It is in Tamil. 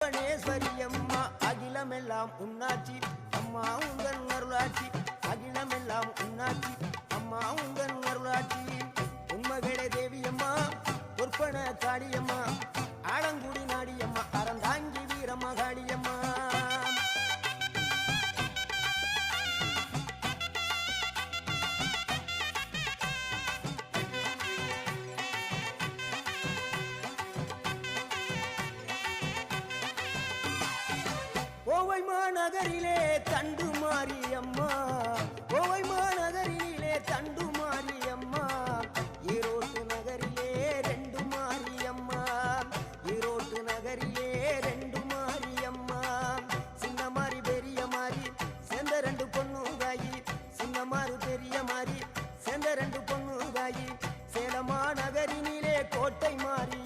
புவனேஸ்வரி அம்மா அகிலமெல்லாம் உன்னாச்சி. அம்மா உங்கள் அருளாட்சி அகிலமெல்லாம் உன்னாச்சி. அம்மா உங்கள் அருளாட்சி உண்மகளே தேவியம்மா பொற்பன காளியம்மா ஆடங்குடி நாடியம்மா அறந்தாங்கி கோவை மாநகரிலே தண்டு மாரியம்மா. கோவை மாநகரிலே தண்டு மாரியம்மா. ஈரோட்டு நகரிலே ரெண்டு மாரியம்மா. ஈரோட்டு நகரிலே ரெண்டு மாரியம்மா. சின்ன மாறி பெரிய மாறி சேர்ந்த ரெண்டு பொண்ணுதாயி சின்ன மாறு பெரிய மாறி சேர்ந்த ரெண்டு பொண்ணுதாயி சேலமா நகரினிலே கோட்டை மாறி.